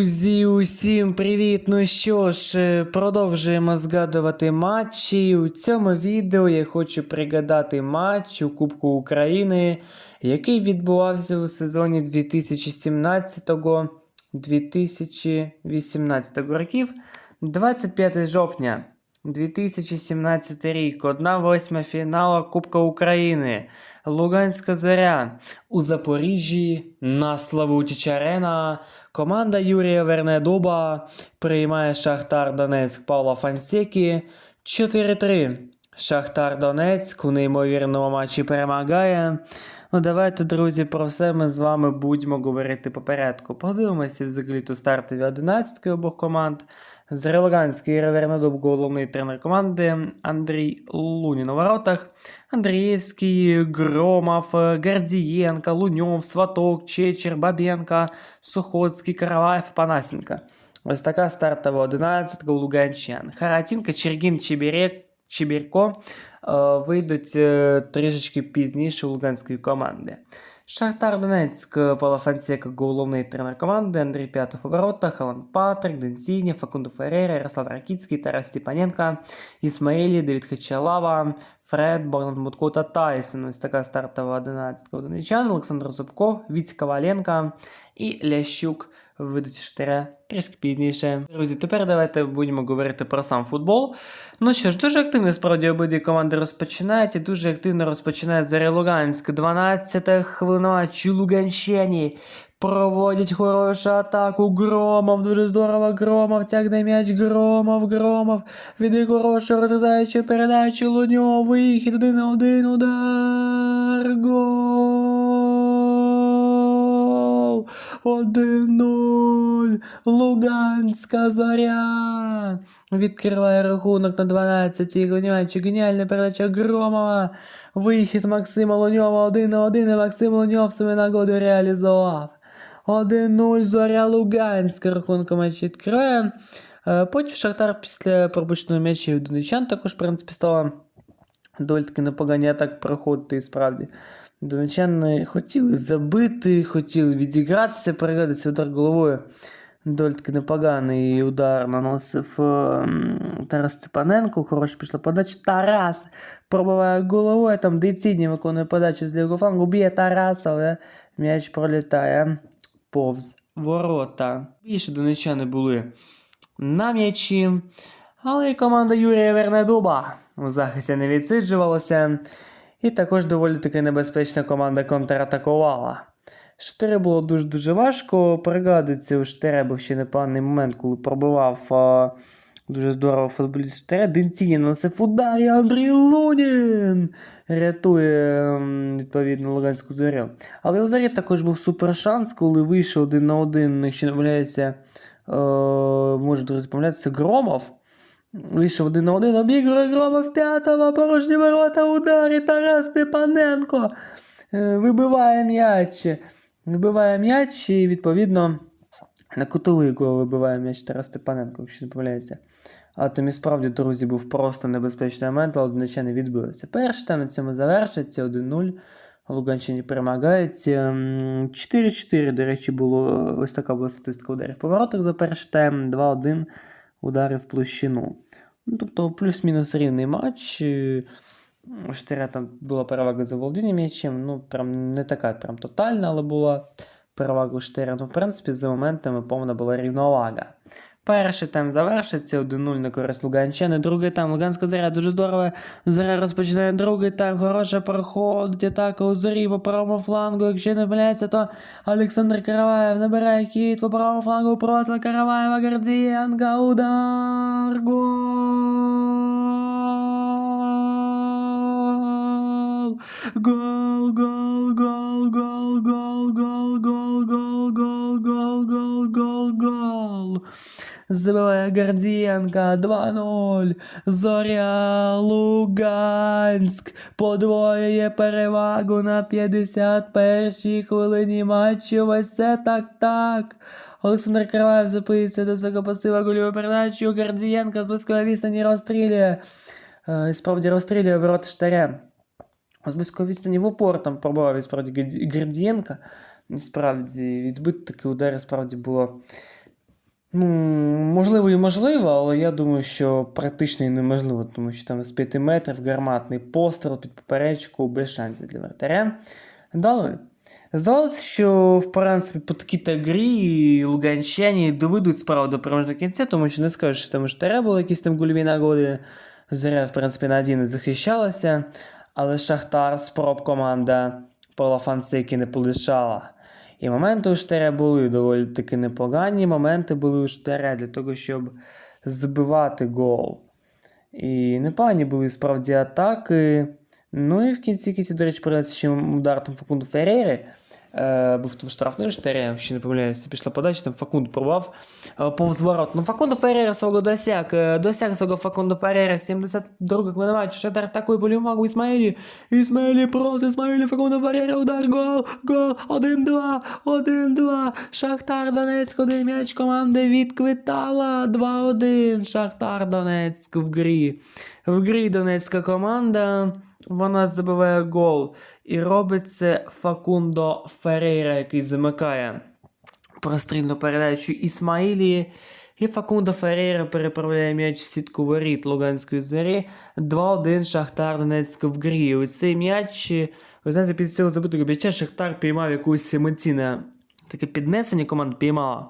Друзі, усім привіт! Ну що ж, е, продовжуємо згадувати матчі. У цьому відео я хочу пригадати матч у Кубку України, який відбувався у сезоні 2017-2018 років. 25 жовтня 2017 рік, 1-8 фіналу Кубка України. Луганська зоря у Запоріжжі на Славутіч Арена. Команда Юрія Вернедуба приймає Шахтар Донецьк Павла Фансекі 4-3. Шахтар Донецьк у неймовірному матчі перемагає. Ну, давайте, друзі, про все ми з вами будемо говорити по порядку. Подивимося взагалі ту стартові 11 обох команд. Зрелганський Юрій Вернедуб, головний тренер команди, Андрій Лунін у воротах, Андрієвський, Громов, Гордієнко, Луньов, Сваток, Чечер, Бабенко, Сухоцький, Караваєв, Панасенко. Ось така стартова 11 у Луганчан. Харатінка, Чергін, Чебірек, Чебірко е, вийдуть е, трішечки пізніше у луганської команди. Шахтар Донецьк, Фансека, головний тренер команди, Андрій П'ятов у воротах, Алан Патрик, Денсіні, Факунду Феррера, Ярослав Ракіцький, Тарас Степаненко, Ісмаїлі, Давід Хачалава, Фред, Богдан Мутко та Тайсон. Ось така стартова 11 одиничан, Олександр Зубков, Віць Коваленко і Лящук вийдуть штире трішки пізніше. Друзі, тепер давайте будемо говорити про сам футбол. Ну що ж, дуже активно справді обидві команди розпочинають і дуже активно розпочинає Заря Луганськ. 12 хвилина матчу Луганщині. Проводять хорошу атаку. Громов, дуже здорово. Громов тягне м'яч. Громов, Громов. Віде хорошу розрізаючу передачу Луньов. Вихід один на один. Удар. Гол. 1-0. Луганська зоря. Відкриває рахунок на 12-й. Луньович, геніальна передача Громова. Вихід Максима Луньова 1 на 1. І Максим Луньов свою нагоду реалізував. 1-0 Зоря Луганська рахунком матчі відкриває. Е, Потім Шахтар після пропущеного м'яча від Донечан також, в принципі, стала доволі таки непогані атаки проходити і справді. Донечани хотіли забити, хотіли відігратися, перегадатися удар головою. Доволі таки непоганий удар наносив ем, Тарас Степаненко. Хороша пішла подача. Тарас пробиває головою. Там Деціні виконує подачу з лівого флангу. Б'є Тарас, але м'яч пролітає повз ворота. Більше донечани були на м'ячі. Але і команда Юрія Вернедуба у захисті не відсиджувалася. І також доволі таки небезпечна команда контратакувала. Штире було дуже-дуже важко. Пригадується, у Штире був ще непоганий момент, коли пробивав а, дуже здорово футболіст Штире. Денціні наносив удар, і Андрій Лунін рятує відповідно Луганську зорю. Але у Зорі також був супер шанс, коли вийшов один на один, якщо не помиляюся, е, може помилятися, Громов. Вийшов один на один, обігрує Громов п'ятого, порожні ворота, удар і Тарас Степаненко е, вибиває м'яч. Вибиває м'яч і, відповідно, на кутовий гол вибиває м'яч Тарас Степаненко, якщо не помиляюся. А там і справді, друзі, був просто небезпечний момент, але одночасно відбилися. Перший там на цьому завершиться 1-0. Луганщині перемагають. Ем, 4-4, до речі, було ось така була статистика ударів по воротах за перший тайм, 2-1 удари в площину. Ну, тобто плюс-мінус рівний матч. Е, Штиря там була перевага за володінням м'ячем. Ну, прям не така прям тотальна, але була перевага у Штиря. Ну, в принципі, за моментами повна була рівновага. Перший тайм завершиться 1-0 на користь Луганщини. Другий тайм Луганська заря дуже здорово. Заря розпочинає другий тайм. Хороша проходить атака у зорі по правому флангу. Якщо не помиляється, то Олександр Караваєв набирає хід по правому флангу просто Караваєва Гордієнка. Удар. Гол. Гол, гол, Забиває Гордієнка 2-0. Зоря Луганськ подвоює перевагу на 51-й хвилині матчу. Ось це так-так. Олександр Караваєв записує до свого пасива гольову передачу. Гордієнка з близької відстані розстрілює. Е, і Справді розстрілює ворот штаря. З близької відстані в упор там пробував і справді Гордієнка. Насправді відбити такі удари справді було Ну, можливо і можливо, але я думаю, що практично і неможливо, тому що там з 5 метрів гарматний постріл під поперечку без шансів для вратаря. Далі. Здавалося, що в принципі по такій та грі луганчані доведуть справу до переможного кінця, тому що не скажеш, що там штаря були якісь там гольові нагоди. Зоря, в принципі, на один не захищалася, але Шахтар спроб команда Павла Фансеки не полишала. І моменти у Штаря були доволі таки непогані. Моменти були у Штаря для того, щоб збивати гол. І непогані були справді атаки. Ну і в кінці кінці, до речі, передається ще удар Факунду Феррери. Е, був там штрафний Штаря, якщо не помиляюся, пішла подача, там Факунд порвав е, повз ворот. Ну, Факунду Феррера свого досяг. Е, досяг свого Факунду Феррера, 72 хвилина матчу. Шахтар атакує болівагу Ісмаїлі. Ісмаїлі просто, Ісмаїлі, Факунду Феррера, удар, гол, гол, 1-2, 1-2. Шахтар Донецьк, один м'яч команди відквитала, 2-1. Шахтар Донецьк в грі. В грі донецька команда, вона забиває гол. І робить це Факундо Ферейра, який замикає прострільну передачу Ісмаїлі. І Факундо Ферейра переправляє м'яч в сітку воріт Луганської зорі. 2-1 Шахтар Донецьк в грі. І Цей м'яч, ви знаєте, під цього забитого м'яча Шахтар піймав якусь емоційне таке піднесення команда піймала.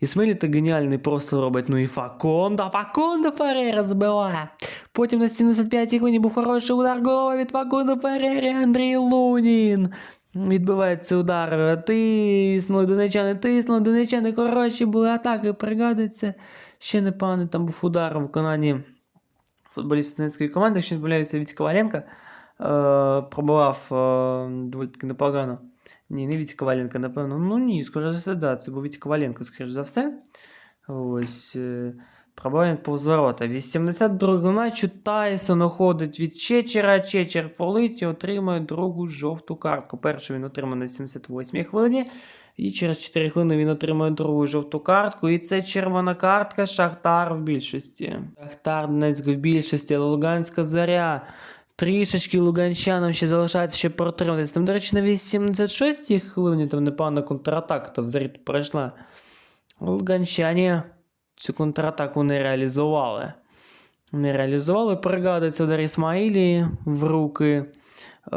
Ісмаїлі та геніальний просто робить. Ну і Факондо, Факондо Ферейра збиває. Потім на 75-й хвилині був хороший удар голова від Факундо Ферейри Андрій Лунін. Відбивається удар. Тиснули донечани, тиснули донечани. Хороші були атаки, пригадується. Ще не пане, там був удар у виконанні футболістів Донецької команди, якщо не помиляюся, Віть Коваленко. Е, пробував е, доволі таки непогано. Ні, не Віть Коваленко, напевно. Ну ні, скоріше за все, да, це був Віть Коваленко, скоріше за все. Ось. Е, Пробиває повз ворота. 82 матчу Тайсон уходить від Чечера. Чечер фолить і отримує другу жовту картку. Першу він отримав на 78-й хвилині. І через 4 хвилини він отримує другу жовту картку. І це червона картка Шахтар в більшості. Шахтар Донецьк в більшості, Луганська заря. Трішечки луганчанам ще залишається ще протриматися. Там, до речі, на 86-й хвилині там непогана контратака, то взагалі пройшла. Луганчані цю контратаку не реалізували. Не реалізували. Пригадується удар Ісмаїлі в руки е,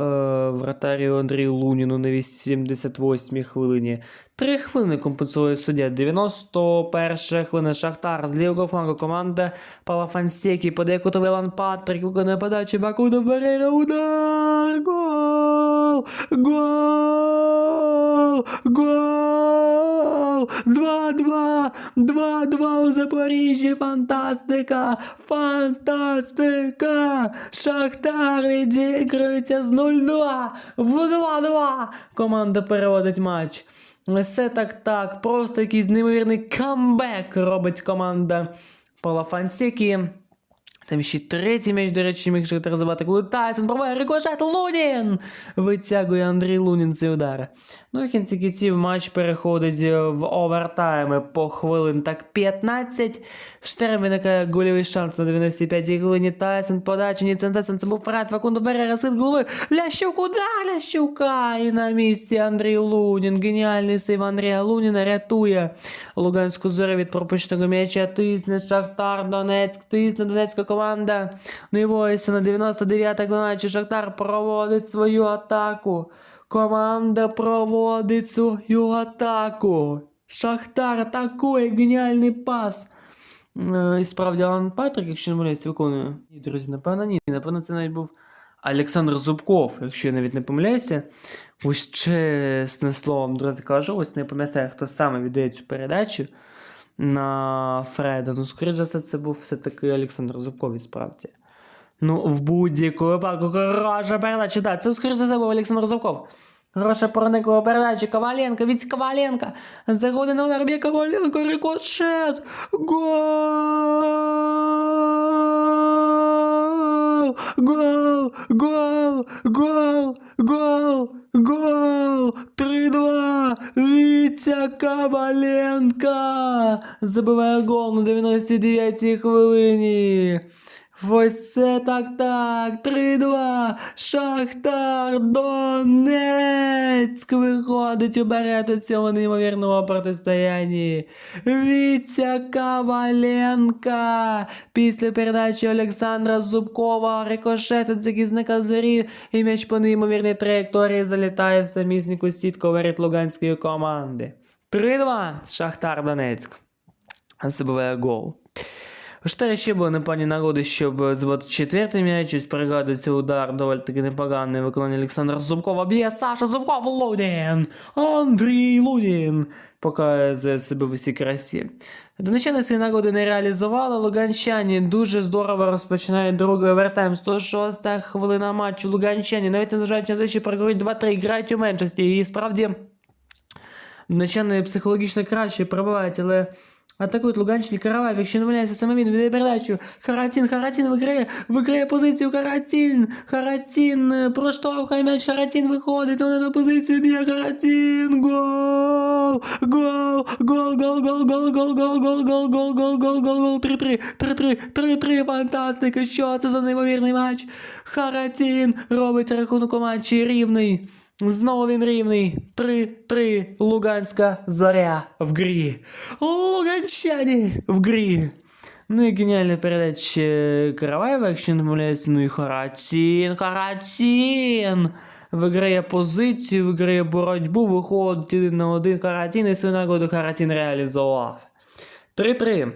вратарю Андрію Луніну на 88-й хвилині. Три хвилини компенсує суддя. 91 хвилина Шахтар з лівого флангу команда Палафансекі подає кутовий Лан Патрік. виконує подачу Бакуна Ферейра, удар! Гол! Гол! Гол! 2-2! 2-2 у Запоріжжі! Фантастика! Фантастика! Шахтар відігрується з 0-2 в 2-2! Команда переводить матч. Все так так, просто якийсь неймовірний камбек робить команда Пола Фансекі. Там ще третій м'яч, до речі, міг Шахтар забати, коли Тайсон пробиває рикошет Лунін! Витягує Андрій Лунін цей удар. Ну і в кінці кінців матч переходить в овертайми по хвилин так 15. В Штері виникає гольовий шанс на 95-й хвилині. Тайсон подача, Ніцен Тайсон, це був Фред, Факунду Берера, сид голови. Лящук, удар Лящука! І на місці Андрій Лунін. Геніальний сейв Андрія Луніна рятує Луганську зорю від пропущеного м'яча. Тисне Шахтар Донецьк, тисне Донецька команда. Ну і ось на 99-й матчі Шахтар проводить свою атаку. Команда проводить свою атаку. Шахтар атакує геніальний пас. Е, І справді Алан Патрик, якщо не помиляюсь, виконує. Ні, друзі, напевно, ні. Напевно, це навіть був Олександр Зубков, якщо я навіть не помиляюся. Ось чесне словом, друзі, кажу, ось не пам'ятаю, хто саме віддає цю передачу на Фреда. Ну, скоріше за все, це був все-таки Олександр Зубков, справді. Ну, в будь-яку випадку, хороша передача. Да, це, скоріше за все, був Олександр Зубков. Хороша проникла передача Коваленко, від Коваленко. Заходить на удар, Коваленко, рикошет. Гол! Гол! Гол! Гол! Гол! Гол! 3-2! Вітя Кабаленка! Забиває гол на 99-й хвилині. Ось це так так. 3-2. Шахтар Донецьк виходить уперед у цьому неймовірному протистоянні. Вітя Коваленка. Після передачі Олександра Зубкова рикошет від захисника зорі і м'яч по неймовірній траєкторії залітає в самісніку сітку воріт Луганської команди. 3-2. Шахтар Донецьк. Забиває гол. У Штарі ще були непогані нагоди, щоб звати четвертий м'яч. Ось пригадується удар доволі таки непоганий виконання Олександра Зубкова. Б'є Саша Зубков Лудін! Андрій Лудін! Показує себе в усій красі. Донечани свої нагоди не реалізували. Луганчані дуже здорово розпочинають другий овертайм. 106 хвилина матчу. Луганчані, навіть незважаючи на те, що програють 2-3, грають у меншості. І справді Донечани психологічно краще пробивають, але атакують Луганщині Караваєв, якщо не помиляюся, саме він віддає передачу. Харатін, Харатін виграє, виграє позицію Харатін. Харатін е, м'яч, Харатін виходить, ну на позицію б'є Харатін. Гол! Гол! Гол, гол, гол, гол, гол, гол, гол, гол, гол, гол, гол, гол, гол, 3-3, 3-3, 3-3, фантастика, що це за неймовірний матч? Харатін робить рахунок у матчі рівний. Знову він рівний. 3-3. Луганська зоря в грі. Луганчані в грі. Ну і геніальна передача Караваєва, якщо не помиляюся, ну і Харатін, Харатін. Виграє позицію, виграє боротьбу, виходить на один Харатін і свою нагоду Харатін реалізував. 3-3.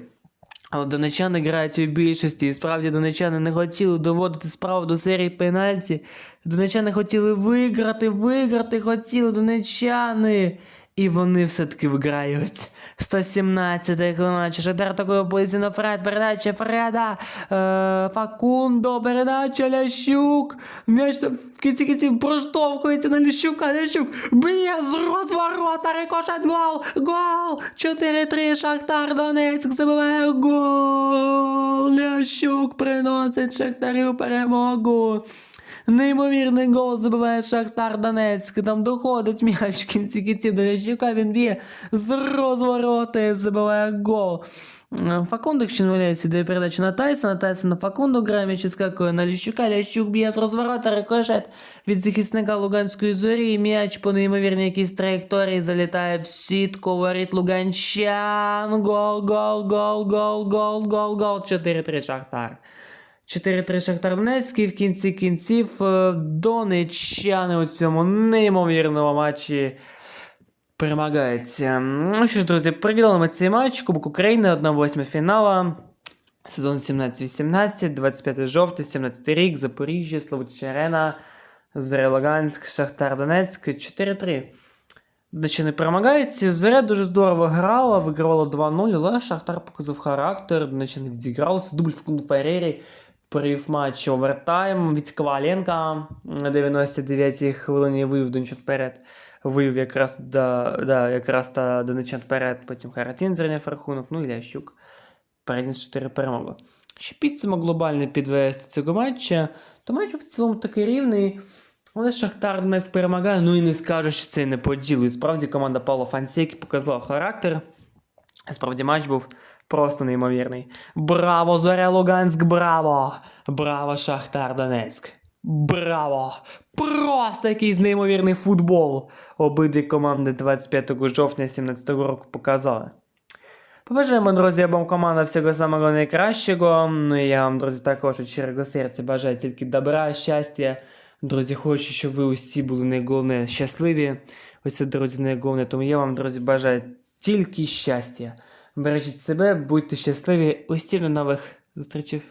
Але донечани грають у більшості, і справді донечани не хотіли доводити справу до серії пенальті. Донечани хотіли виграти, виграти хотіли донечани. І вони все-таки виграють. 117 хвилина. Шахтар позицію на Фред. Передача Фреда. Е, Факундо. Передача Лящук. М'яч там в кінці кінців проштовхується на Лящука. Лящук б'є з розворота. Рикошет. Гол. Гол. 4-3. Шахтар Донецьк забиває гол. Лящук приносить Шахтарю перемогу. Неймовірний гол забиває Шахтар Донецьк. Там доходить м'яч в кінці кінців. До Лящука, він б'є з розворота і забиває гол. Е, Факунду, якщо не валяється, йде передача на Тайсона, Тайсон на Факунду грає, м'яч скакує на Лящука, Лящук б'є з розворота, рикошет від захисника Луганської зорі, м'яч по неймовірній якійсь траєкторії залітає в сітку, воріт Луганчан, гол, гол, гол, гол, гол, гол, гол, 4-3 Шахтар. 4-3 Шахтар Донецьк і в кінці кінців е, донеччани у цьому неймовірному матчі перемагають. Ну що ж, друзі, приділимо цей матч. Кубок України, 1-8 фінала. Сезон 17-18, 25 жовтня, 17 рік, Запоріжжя, Славутича Арена, Зоря Луганськ, Шахтар Донецьк, 4-3. Наче не перемагається. Зоря дуже здорово грала, вигравала 2-0, але Шахтар показав характер, наче не відігралося. Дубль в Феррері провів матч овертайм від Коваленка на 99-й хвилині вивів Дончат вперед. Вивів якраз до, да, якраз та Донечан вперед, потім Харатін зрівняв рахунок, ну і Лящук переніс 4 перемоги. Що підсумок глобальний підвести цього матча, то матч в цілому такий рівний. Але Шахтар Донецьк перемагає, ну і не скаже, що це не по ділу. І справді команда Павла Фансеки показала характер. Справді матч був просто неймовірний. Браво, Зоря Луганськ, браво! Браво, Шахтар Донецьк! Браво! Просто якийсь неймовірний футбол. Обидві команди 25 жовтня 2017 року показали. Побажаємо, друзі, обом командам всього самого найкращого. Ну і я вам, друзі, також від щирого серця бажаю тільки добра, щастя. Друзі, хочу, щоб ви усі були найголовніше щасливі. Ось друзі, найголовніше. Тому я вам, друзі, бажаю тільки щастя. Бережіть себе, будьте щасливі. Усім до нових зустрічей.